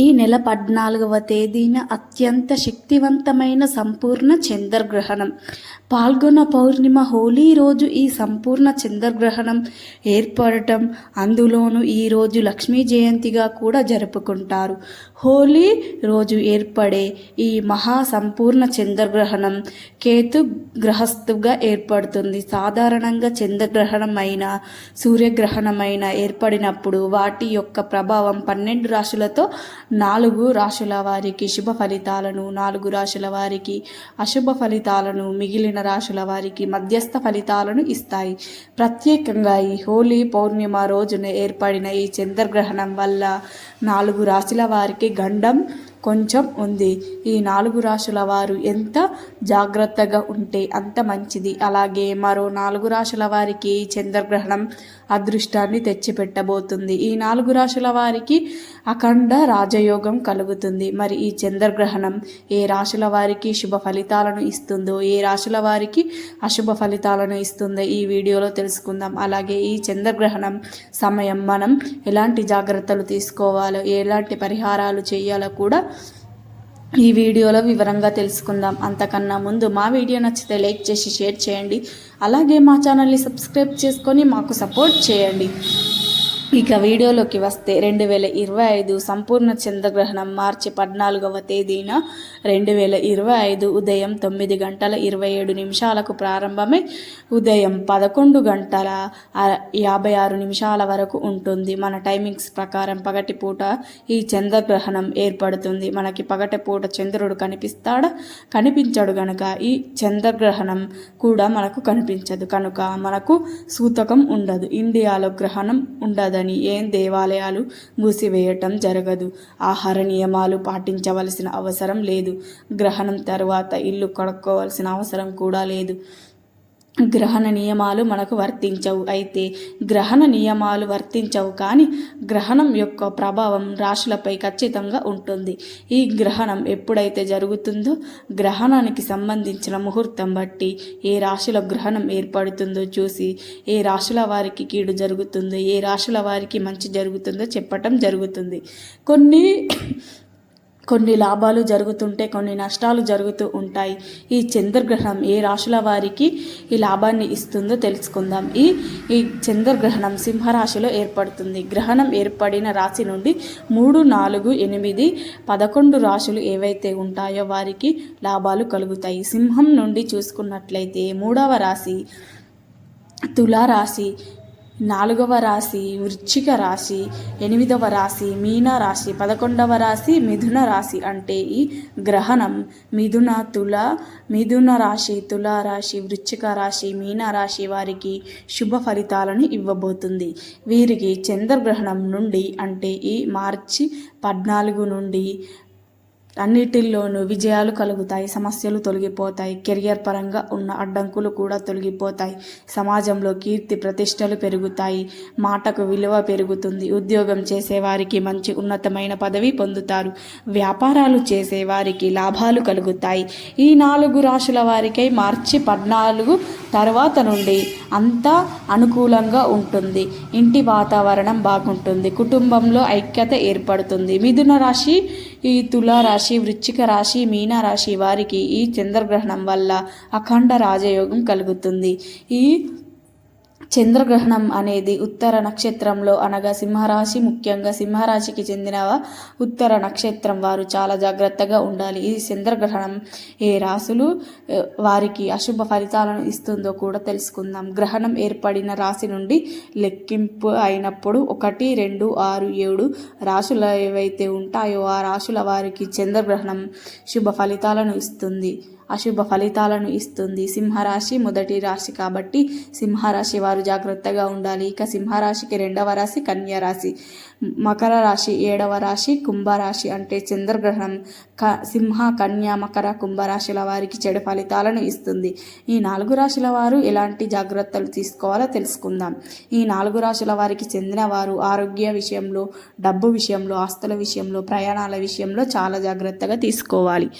ఈ నెల పద్నాలుగవ తేదీన అత్యంత శక్తివంతమైన సంపూర్ణ చంద్రగ్రహణం. పాల్గొన పౌర్ణిమ హోలీ రోజు ఈ సంపూర్ణ చంద్రగ్రహణం ఏర్పడటం అందులోనూ ఈ రోజు లక్ష్మీ జయంతిగా కూడా జరుపుకుంటారు. హోలీ రోజు ఏర్పడే ఈ మహా సంపూర్ణ చంద్రగ్రహణం కేతు గ్రహస్థుగా ఏర్పడుతుంది. సాధారణంగా చంద్రగ్రహణం సూర్యగ్రహణమైన ఏర్పడినప్పుడు వాటి యొక్క ప్రభావం పన్నెండు రాశులతో నాలుగు రాశుల వారికి శుభ ఫలితాలను నాలుగు రాశుల వారికి అశుభ ఫలితాలను మిగిలిన రాశుల వారికి మధ్యస్థ ఫలితాలను ఇస్తాయి. ప్రత్యేకంగా ఈ హోలీ పౌర్ణిమ రోజున ఏర్పడిన ఈ చంద్రగ్రహణం వల్ల నాలుగు రాశుల వారికి గండం కొంచెం ఉంది. ఈ నాలుగు రాశుల వారు ఎంత జాగ్రత్తగా ఉంటే అంత మంచిది. అలాగే మరో నాలుగు రాశుల వారికి ఈ చంద్రగ్రహణం అదృష్టాన్ని తెచ్చిపెట్టబోతుంది. ఈ నాలుగు రాశుల వారికి అఖండ రాజయోగం కలుగుతుంది. మరి ఈ చంద్రగ్రహణం ఏ రాశుల వారికి శుభ ఫలితాలను ఇస్తుందో ఏ రాశుల వారికి అశుభ ఫలితాలను ఇస్తుందో ఈ వీడియోలో తెలుసుకుందాం. అలాగే ఈ చంద్రగ్రహణం సమయం మనం ఎలాంటి జాగ్రత్తలు తీసుకోవాలో ఎలాంటి పరిహారాలు చేయాలో కూడా ఈ వీడియోలో వివరంగా తెలుసుకుందాం. అంతకన్నా ముందు మా వీడియో నచ్చితే లైక్ చేసి షేర్ చేయండి. అలాగే మా ఛానల్ని సబ్స్క్రైబ్ చేసుకొని మాకు సపోర్ట్ చేయండి. ఇక వీడియోలోకి వస్తే రెండు వేల ఇరవై ఐదు సంపూర్ణ చంద్రగ్రహణం మార్చి పద్నాలుగవ తేదీన రెండు వేల ఇరవై ఐదు ఉదయం తొమ్మిది గంటల ఇరవై ఏడు నిమిషాలకు ప్రారంభమై. ఉదయం పదకొండు గంటల యాభై ఆరు నిమిషాల వరకు ఉంటుంది. మన టైమింగ్స్ ప్రకారం పగటిపూట ఈ చంద్రగ్రహణం ఏర్పడుతుంది. మనకి పగటిపూట చంద్రుడు కనిపిస్తాడా? కనిపించడు గనక ఈ చంద్రగ్రహణం కూడా మనకు కనిపించదు. కనుక మనకు సూతకం ఉండదు. ఇండియాలో గ్రహణం ఉండదు. ఉండదని ఏం దేవాలయాలు మూసివేయటం జరగదు. ఆహార నియమాలు పాటించవలసిన అవసరం లేదు. గ్రహణం తర్వాత ఇల్లు కడుక్కోవలసిన అవసరం కూడా లేదు. గ్రహణ నియమాలు మనకు వర్తించవు. అయితే గ్రహణ నియమాలు వర్తించవు కానీ గ్రహణం యొక్క ప్రభావం రాశులపై ఖచ్చితంగా ఉంటుంది. ఈ గ్రహణం ఎప్పుడైతే జరుగుతుందో గ్రహణానికి సంబంధించిన ముహూర్తం బట్టి ఏ రాశిలో గ్రహణం ఏర్పడుతుందో చూసి ఏ రాశుల వారికి కీడు జరుగుతుందో ఏ రాశుల వారికి మంచి జరుగుతుందో చెప్పటం జరుగుతుంది. కొన్ని కొన్ని లాభాలు జరుగుతుంటే కొన్ని నష్టాలు జరుగుతూ ఉంటాయి. ఈ చంద్రగ్రహణం ఏ రాశుల వారికి ఈ లాభాన్ని ఇస్తుందో తెలుసుకుందాం. ఈ ఈ చంద్రగ్రహణం సింహరాశిలో ఏర్పడుతుంది. గ్రహణం ఏర్పడిన రాశి నుండి మూడు నాలుగు ఎనిమిది పదకొండు రాశులు ఏవైతే ఉంటాయో వారికి లాభాలు కలుగుతాయి. సింహం నుండి చూసుకున్నట్లయితే మూడవ రాశి తులారాశి నాలుగవ రాశి వృశ్చిక రాశి ఎనిమిదవ రాశి మీన రాశి పదకొండవ రాశి మిథున రాశి అంటే ఈ గ్రహణం. మిథున తుల మిథున రాశి తుల రాశి వృశ్చిక రాశి మీన రాశి వారికి శుభ ఫలితాలను ఇవ్వబోతుంది. వీరికి చంద్రగ్రహణం నుండి అంటే ఈ మార్చి పద్నాలుగు నుండి అన్నిటిల్లోనూ విజయాలు కలుగుతాయి సమస్యలు తొలగిపోతాయి కెరియర్ పరంగా ఉన్న అడ్డంకులు కూడా తొలగిపోతాయి. సమాజంలో కీర్తి ప్రతిష్టలు పెరుగుతాయి మాటకు విలువ పెరుగుతుంది. ఉద్యోగం చేసేవారికి మంచి ఉన్నతమైన పదవి పొందుతారు. వ్యాపారాలు చేసేవారికి లాభాలు కలుగుతాయి. ఈ నాలుగు రాశుల వారికై మార్చి పద్నాలుగు తర్వాత నుండి అంతా అనుకూలంగా ఉంటుంది. ఇంటి వాతావరణం బాగుంటుంది. కుటుంబంలో ఐక్యత ఏర్పడుతుంది. మిథున రాశి ఈ తులారాశి వృశ్చిక రాశి మీన రాశి వారికి ఈ చంద్రగ్రహణం వల్ల అఖండ రాజయోగం కలుగుతుంది. ఈ చంద్రగ్రహణం అనేది ఉత్తర నక్షత్రంలో అనగా సింహరాశి ముఖ్యంగా సింహరాశికి చెందిన ఉత్తర నక్షత్రం వారు చాలా జాగ్రత్తగా ఉండాలి. ఈ చంద్రగ్రహణం ఏ రాశులు వారికి అశుభ ఫలితాలను ఇస్తుందో కూడా తెలుసుకుందాం. గ్రహణం ఏర్పడిన రాశి నుండి లెక్కింపు అయినప్పుడు ఒకటి రెండు ఆరు ఏడు రాశులు ఏవైతే ఉంటాయో ఆ రాశుల వారికి చంద్రగ్రహణం శుభ ఫలితాలను ఇస్తుంది. అశుభ ఫలితాలను ఇస్తుంది. సింహరాశి మొదటి రాశి కాబట్టి సింహరాశి వారు జాగ్రత్తగా ఉండాలి. ఇక సింహరాశికి రెండవ రాశి కన్యా రాశి. మకర రాశి ఏడవ రాశి కుంభరాశి అంటే చంద్రగ్రహణం. క సింహ కన్యా మకర కుంభరాశుల వారికి చెడు ఫలితాలను ఇస్తుంది. ఈ నాలుగు రాశుల వారు ఎలాంటి జాగ్రత్తలు తీసుకోవాలో తెలుసుకుందాం. ఈ నాలుగు రాశుల వారికి చెందిన వారు ఆరోగ్య విషయంలో డబ్బు విషయంలో ఆస్తుల విషయంలో ప్రయాణాల విషయంలో చాలా జాగ్రత్తగా తీసుకోవాలి.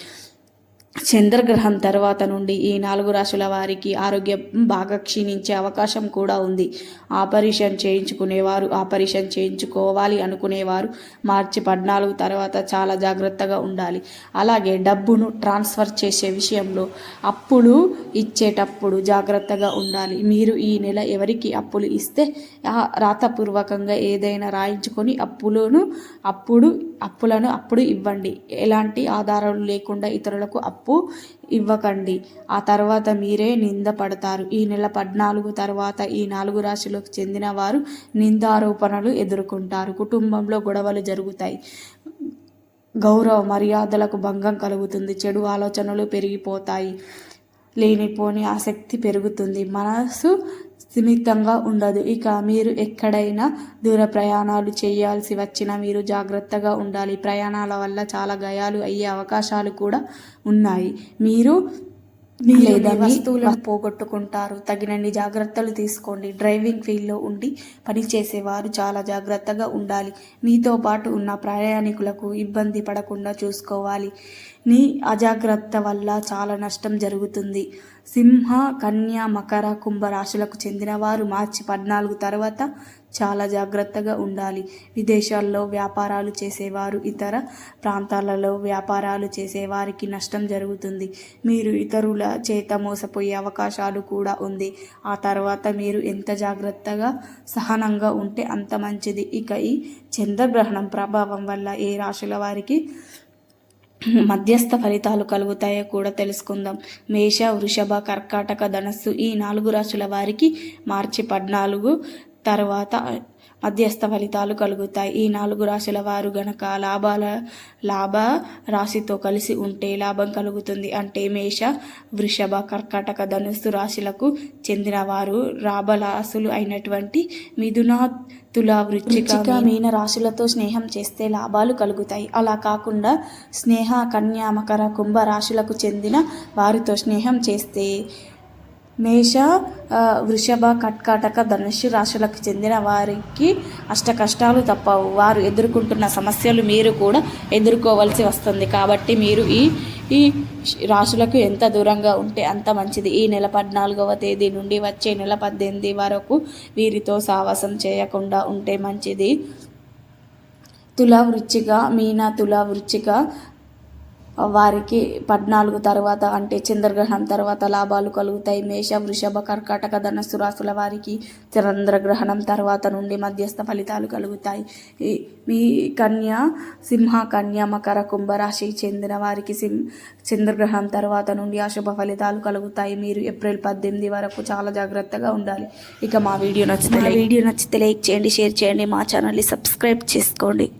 చంద్రగ్రహం తర్వాత నుండి ఈ నాలుగు రాశుల వారికి ఆరోగ్యం బాగా క్షీణించే అవకాశం కూడా ఉంది. ఆపరేషన్ చేయించుకునేవారు ఆపరేషన్ చేయించుకోవాలి అనుకునేవారు మార్చి పద్నాలుగు తర్వాత చాలా జాగ్రత్తగా ఉండాలి. అలాగే డబ్బును ట్రాన్స్ఫర్ చేసే విషయంలో అప్పులు ఇచ్చేటప్పుడు జాగ్రత్తగా ఉండాలి. మీరు ఈ నెల ఎవరికి అప్పులు ఇస్తే రాతపూర్వకంగా ఏదైనా రాయించుకొని అప్పులను అప్పుడు అప్పులను అప్పుడు ఇవ్వండి. ఎలాంటి ఆధారాలు లేకుండా ఇతరులకు అప్పు ఇవ్వకండి. ఆ తర్వాత మీరే నింద పడతారు ఈ నెల పద్నాలుగు తర్వాత ఈ నాలుగు రాశులకు చెందిన వారు నిందారోపణలు ఎదుర్కొంటారు. కుటుంబంలో గొడవలు జరుగుతాయి. గౌరవ మర్యాదలకు భంగం కలుగుతుంది. చెడు ఆలోచనలు పెరిగిపోతాయి. లేనిపోని ఆసక్తి పెరుగుతుంది. మనసు స్థిమితంగా ఉండదు. ఇక మీరు ఎక్కడైనా దూర ప్రయాణాలు చేయాల్సి వచ్చినా మీరు జాగ్రత్తగా ఉండాలి. ప్రయాణాల వల్ల చాలా గాయాలు అయ్యే అవకాశాలు కూడా ఉన్నాయి. మీరు లేదా వస్తువులను పోగొట్టుకుంటారు. తగినన్ని జాగ్రత్తలు తీసుకోండి. డ్రైవింగ్ ఫీల్డ్లో ఉండి పనిచేసేవారు చాలా జాగ్రత్తగా ఉండాలి. మీతో పాటు ఉన్న ప్రయాణికులకు ఇబ్బంది పడకుండా చూసుకోవాలి. నీ అజాగ్రత్త వల్ల చాలా నష్టం జరుగుతుంది. సింహ కన్య మకర కుంభ రాశులకు చెందిన వారు మార్చి పద్నాలుగు తర్వాత చాలా జాగ్రత్తగా ఉండాలి. విదేశాల్లో వ్యాపారాలు చేసేవారు ఇతర ప్రాంతాలలో వ్యాపారాలు చేసేవారికి నష్టం జరుగుతుంది. మీరు ఇతరుల చేత మోసపోయే అవకాశాలు కూడా ఉంది. ఆ తర్వాత మీరు ఎంత జాగ్రత్తగా సహనంగా ఉంటే అంత మంచిది. ఇక ఈ చంద్రగ్రహణం ప్రభావం వల్ల ఏ రాశుల వారికి మధ్యస్థ ఫలితాలు కలుగుతాయో కూడా తెలుసుకుందాం. మేష వృషభ కర్కాటక ధనస్సు ఈ నాలుగు రాశుల వారికి మార్చి పద్నాలుగు తర్వాత మధ్యస్థ ఫలితాలు కలుగుతాయి. ఈ నాలుగు రాశుల వారు గనక లాభాల లాభ రాశితో కలిసి ఉంటే లాభం కలుగుతుంది. అంటే మేష వృషభ కర్కాటక ధనుస్సు రాశులకు చెందిన వారు లాభరాశులు అయినటువంటి మిథున తుల వృచ్చిక మీన రాశులతో స్నేహం చేస్తే లాభాలు కలుగుతాయి. అలా కాకుండా స్నేహ కన్యా మకర కుంభ రాశులకు చెందిన వారితో స్నేహం చేస్తే మేష వృషభ కట్కాటక ధనుస్సు రాశులకు చెందిన వారికి అష్ట కష్టాలు తప్పవు. వారు ఎదుర్కొంటున్న సమస్యలు మీరు కూడా ఎదుర్కోవాల్సి వస్తుంది. కాబట్టి మీరు ఈ ఈ రాశులకు ఎంత దూరంగా ఉంటే అంత మంచిది. ఈ నెల పద్నాలుగవ తేదీ నుండి వచ్చే నెల పద్దెనిమిది వరకు వీరితో సావాసం చేయకుండా ఉంటే మంచిది. తుల వృచ్చిక మీన తుల వృచ్చిక వారికి పద్నాలుగు తర్వాత అంటే చంద్రగ్రహణం తర్వాత లాభాలు కలుగుతాయి. మేష వృషభ కర్కాటక ధనస్సు రాశుల వారికి చంద్రగ్రహణం తర్వాత నుండి మధ్యస్థ ఫలితాలు కలుగుతాయి. ఈ- మీ కన్య సింహ కన్య మకర కుంభరాశికి చెందిన వారికి సింహ చంద్రగ్రహణం తర్వాత నుండి అశుభ ఫలితాలు కలుగుతాయి. మీరు ఏప్రిల్ పద్దెనిమిది వరకు చాలా జాగ్రత్తగా ఉండాలి. ఇక మా వీడియో నచ్చితే వీడియో నచ్చితే లైక్ చేయండి షేర్ చేయండి మా ఛానల్ని సబ్స్క్రైబ్ చేసుకోండి.